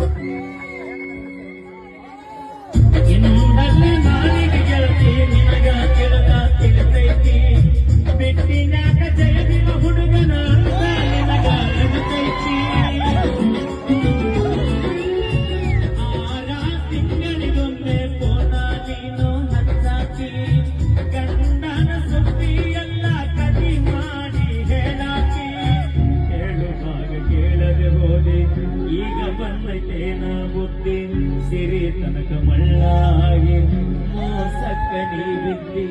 You know. ಬಂದೈತೇನ ಬುದ್ಧಿ ಸಿರಿ ತನಕ ಮಳ್ಳಾಗಿ ಮೋಸಕ್ಕ ನೀ ಬಿದ್ದಿ